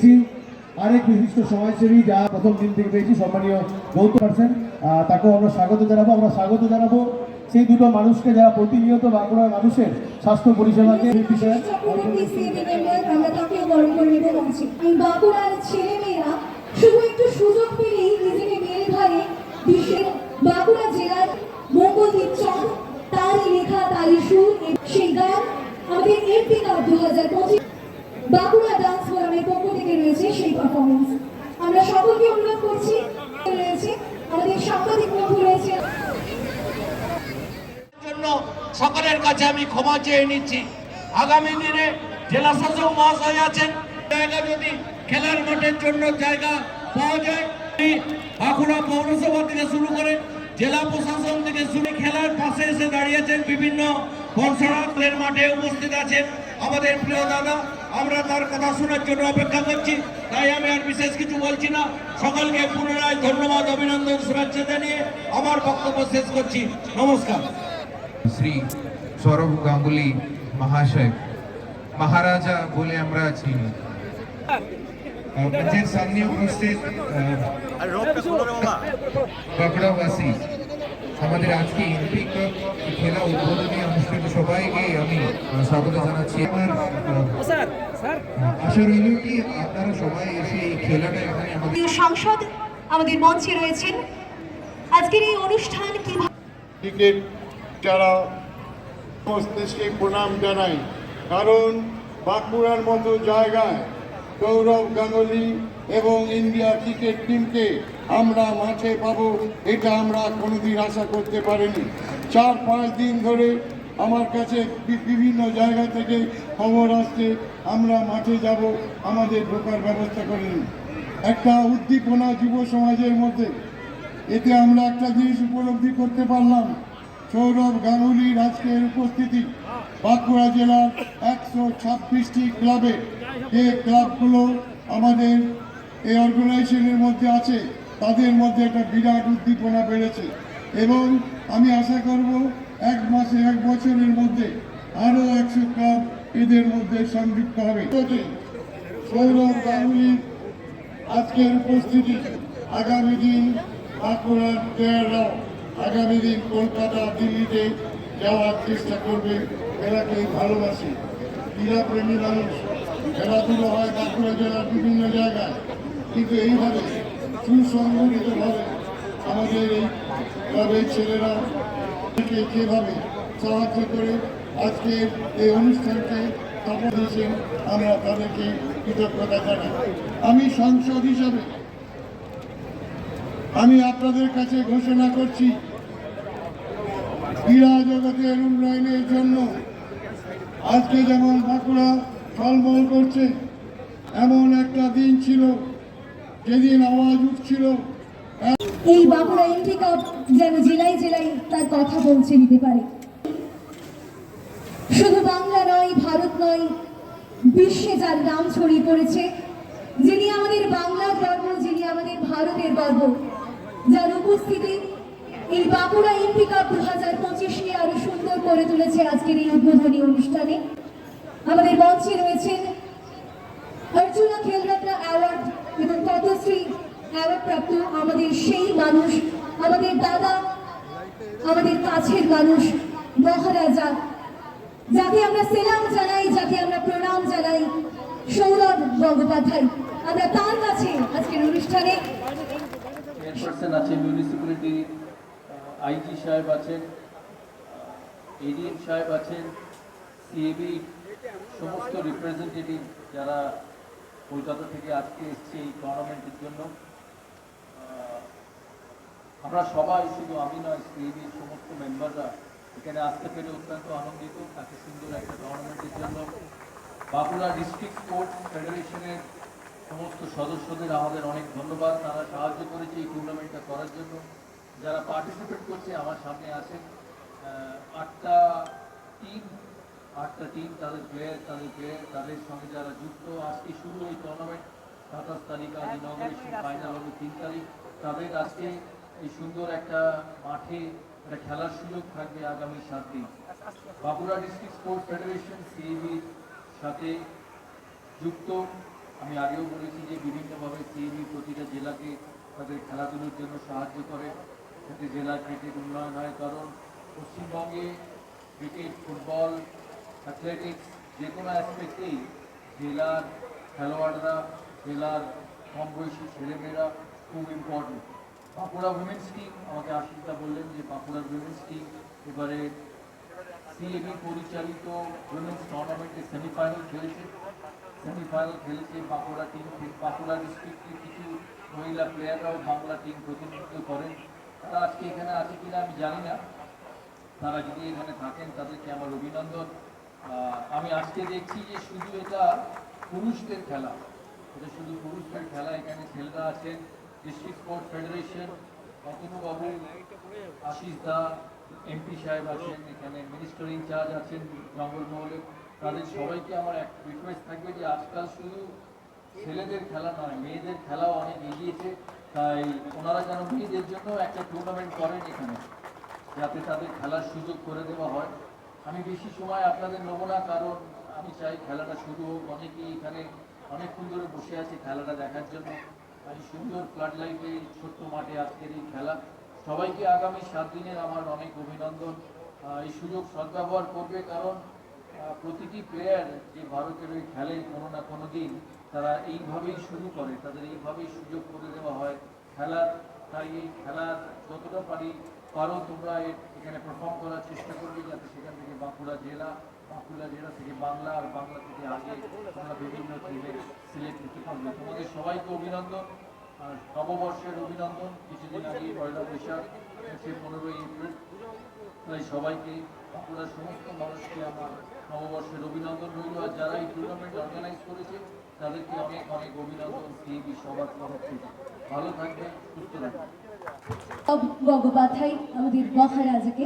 পেয়েছি। আরেক বিশিষ্ট সমাজসেবী যা প্রথম দিন থেকে পেয়েছি সম্মানীয় গৌতম পার্সেন তাকেও আমরা স্বাগত জানাব আমরা স্বাগত জানাব। সেই দুটো মানুষকে যারা প্রতিনিয়ত বাঁকুড়ার মানুষের স্বাস্থ্য পরিষেবাকে বাঁকুড়ার ছেলেমেয়েরা শুধু একটু সুযোগ পেলেই নিজেকে মেরে ধরে বিশ্বের বাঁকুড়া জেলার মঙ্গলদীপ তারই লেখা তারই সুর সেই গান আমাদের এমপি কাপ দু হাজার পঁচিশ বাঁকুড়া ডান্স ফোরামের পক্ষ থেকে রয়েছে সেই পারফরমেন্স আমরা সকলকে অনুরোধ করছি রয়েছে আমাদের সাংবাদিক বন্ধু রয়েছে জন্য সকলের কাছে আমি ক্ষমা চেয়ে নিচ্ছি। আগামী দিনে জেলা শাসক মহাশয় আছেন। জায়গা যদি খেলার মাঠের জন্য জায়গা পাওয়া যায় বাঁকুড়া পৌরসভা থেকে শুরু করে জেলা প্রশাসন থেকে শুরু খেলার পাশে এসে দাঁড়িয়েছেন বিভিন্ন কনসার্টের মাঠে উপস্থিত আছেন আমাদের প্রিয় দাদা। আমরা তার কথা শোনার জন্য অপেক্ষা করছি। তাই আমি আর বিশেষ কিছু বলছি না। সকলকে পুনরায় ধন্যবাদ, অভিনন্দন, শুভেচ্ছা জানিয়ে আমার বক্তব্য শেষ করছি। নমস্কার। শ্রী সৌরভ গাঙ্গুলি মহাশয়। মহারাজা বলে আমরা চিনি। মঞ্চের সামনে উপস্থিত বাঁকড়াবাসী। আমাদের আজকে এমপি কাপ খেলা উদ্বোধনী অনুষ্ঠানে সবাইকে আমি স্বাগত জানাচ্ছি। আমার আশা রইল কি আপনারা সবাই এসে এই খেলাটা এখানে আমাদের সাংসদ আমাদের মঞ্চে রয়েছেন। আজকের এই অনুষ্ঠান কীভাবে ক্রিকেট যারা মস্তিষ্কে প্রণাম জানাই। কারণ বাঁকুড়ার মতো জায়গায় গৌরব গাঙ্গুলি এবং ইন্ডিয়া ক্রিকেট টিমকে আমরা মাঠে পাবো, এটা আমরা কোনোদিন আশা করতে পারিনি। চার, পাঁচ দিন ধরে আমার কাছে বিভিন্ন জায়গা থেকে খবর আসছে, আমরা মাঠে যাব, আমাদের ঢোকার ব্যবস্থা করে নিন। একটা উদ্দীপনা যুব সমাজের মধ্যে, এতে আমরা একটা জিনিস উপলব্ধি করতে পারলাম। সৌরভ গাঙ্গুলির আজকের উপস্থিতি বাঁকুড়া জেলার একশো ছাব্বিশটি ক্লাবে। যে ক্লাবগুলো আমাদের এই অর্গানাইজেশনের মধ্যে আছে, তাদের মধ্যে একটা বিরাট উদ্দীপনা বেড়েছে। এবং আমি আশা করব এক মাসে, এক বছরের মধ্যে আরও একশো ক্লাব এদের মধ্যে সংযুক্ত হবে। সৌরভ গাঙ্গুলির আজকের উপস্থিতি আগামী দিন বাঁকুড়ার আগামী দিন কলকাতা, দিল্লিতে যাওয়ার চেষ্টা করবে খেলাকে ভালোবাসে। ক্রীড়াপ্রেমী মানুষ খেলাধুলো হয় বাঁকুড়া জেলার বিভিন্ন জায়গায়। কিন্তু এইভাবে সুসংগঠিতভাবে আমাদের এই ক্লাবের ছেলেরা যেভাবে সাহায্য করে আজকের এই অনুষ্ঠানকে সফল দিয়েছেন, আমরা তাদেরকে কৃতজ্ঞতা জানাই। আমি সংসদ হিসাবে আমি আপনাদের কাছে ঘোষণা করছি ক্রীড়া জগতের উন্নয়নের জন্য আজকে যেমন বাঁকুড়া টলমল করছে, এমন একটা দিন ছিল, যেদিন আওয়াজ উঠছিল। এই বাঁকুড়া এমপি কাপ যেন জেলায় জেলায় তার কথা পৌঁছে দিতে পারে। শুধু বাংলা নয়, ভারত নয়, বিশ্বে যার নাম ছড়িয়ে পড়েছে, যিনি আমাদের বাংলার গর্ব, যিনি আমাদের ভারতের গর্ব, যার উপস্থিতি এই বাঁকুড়া কাপ দু হাজার পঁচিশকে আরও সুন্দর করে তুলেছে আজকের এই উদ্বোধনী অনুষ্ঠানে। আমাদের মঞ্চে রয়েছেন অর্জুনা খেলরত্ন অ্যাওয়ার্ড এবং পদ্মশ্রী অ্যাওয়ার্ড প্রাপ্ত আমাদের সেই মানুষ, আমাদের দাদা, আমাদের কাছের মানুষ, মহারাজা, যাকে আমরা সেলাম জানাই, যাকে আমরা প্রণাম জানাই, সৌরভ গঙ্গোপাধ্যায়। আমরা তার কাছে আজকের অনুষ্ঠানে আইজি সাহেব আছেন এডিএম সাহেব আছেন, সিএবি সমস্ত রিপ্রেজেন্টেটিভ যারা কলকাতা থেকে আজকে এসছে এই টুর্নামেন্টের জন্য। আমরা সবাই শুধু আমি নয়, সিএবির সমস্ত মেম্বাররা এখানে আসতে পেরে অত্যন্ত আনন্দিত। এত সুন্দর একটা টুর্নামেন্টের জন্য বাঁকুড়া ডিস্ট্রিক্ট স্পোর্টস ফেডারেশনের সমস্ত সদস্যদের আমাদের অনেক ধন্যবাদ। তারা সাহায্য করেছে এই টুর্নামেন্টটা করার জন্য। যারা পার্টিসিপেট করছে আমার সামনে আছেন আটটা টিম আটটা টিম তাদের প্লেয়ার তাদের প্লেয়ার তাদের সঙ্গে যারা যুক্ত আজকে শুরু এই টুর্নামেন্ট সাতাশ তারিখ আজ ইনগ্রেশন ফাইনাল হবে তিন তারিখ। তাদের আজকে এই সুন্দর একটা মাঠে একটা খেলার সুযোগ থাকবে আগামী সাত দিন। বাঁকুড়া ডিস্ট্রিক্ট স্পোর্টস ফেডারেশন সিএবির সাথে যুক্ত। আমি আগেও বলেছি যে বিভিন্নভাবে সিএবি প্রতিটা জেলাকে তাদের খেলাধুলোর জন্য সাহায্য করে। যাতে জেলার ক্রিকেট উন্নয়ন হয়, কারণ পশ্চিমবঙ্গে ক্রিকেট ফুটবল অ্যাথলেটিক্স যে কোনো অ্যাসপেক্টেই জেলার খেলোয়াড়রা, জেলার কম বয়সী ছেলেমেয়েরা খুব ইম্পর্টেন্ট বাঁকুড়া উইমেন্স টিম আমাকে আশিসদা বললেন যে বাঁকুড়ার উইমেন্স টিম এবারে সিএবি পরিচালিত উইমেন্স টুর্নামেন্টে সেমিফাইনাল খেলেছে। সেমিফাইনাল খেলেছে বাঁকুড়া টিম বাঁকুড়া ডিস্ট্রিক্টের কিছু মহিলা প্লেয়াররাও বাংলা টিম প্রতিনিধিত্ব করেন। তারা আজকে এখানে আছে কিনা আমি জানি না। তারা যদি এখানে থাকেন, তাদেরকে আমার অভিনন্দন। আমি আজকে দেখছি যে শুধু এটা পুরুষদের খেলা। এটা শুধু পুরুষদের খেলা, এখানে ছেলেরা আছেন ডিস্ট্রিক্ট স্পোর্টস ফেডারেশন অতনুবাবু আশিস দা এমপি সাহেব আছেন, এখানে মিনিস্টার ইনচার্জ আছেন জঙ্গলমহলে। তাদের সবাইকে আমার এক রিকোয়েস্ট থাকবে যে আজকাল শুধু ছেলেদের খেলা নয়, মেয়েদের খেলাও অনেক এগিয়েছে। তাই ওনারা যেন মেয়েদের জন্য একটা টুর্নামেন্ট করেন এখানে, যাতে তাদের খেলার সুযোগ করে দেওয়া হয়। আমি বেশি সময় আপনাদের নেব না, কারণ আমি চাই খেলাটা শুরু হোক। অনেকেই এখানে অনেকক্ষণ ধরে বসে আছে খেলাটা দেখার জন্য। এই সুন্দর ফ্লাড লাইফে ছোট্ট মাঠে আজকের এই খেলা। সবাইকে আগামী সাত দিনের আমার অনেক অভিনন্দন। এই সুযোগ সদ্ব্যবহার করবে কারণ প্রতিটি প্লেয়ার যে ভারতের ওই খেলে কোনো না কোনো দিন তারা এইভাবেই শুরু করে, তাদের এইভাবেই সুযোগ করে দেওয়া হয়। খেলার তাই এই খেলার যতটা পারি পারো তোমরা এখানে পারফর্ম করার চেষ্টা করবে যাতে সেখান থেকে বাঁকুড়া জেলা বাঁকুড়া জেলা থেকে বাংলা আর বাংলা থেকে আগে তোমরা বিভিন্ন টিমে সিলেক্ট হতে পারবে। তোমাদের সবাইকে অভিনন্দন। নববর্ষের অভিনন্দন। কিছুদিন আগে পয়লা বৈশাখ, হচ্ছে পনেরোই এপ্রিল। তাই সবাইকে বাঁকুড়ার সমস্ত মানুষকে আমার নববর্ষের অভিনন্দন রইল। আর যারা এই টুর্নামেন্ট অর্গানাইজ করেছে, তাদেরকে অনেক অনেক অভিনন্দন সিএবি সবার তরফ থেকে। ভালো থাকবে সুস্থ থাকবে গঙ্গোপাধ্যায় আমাদের মহারাজাকে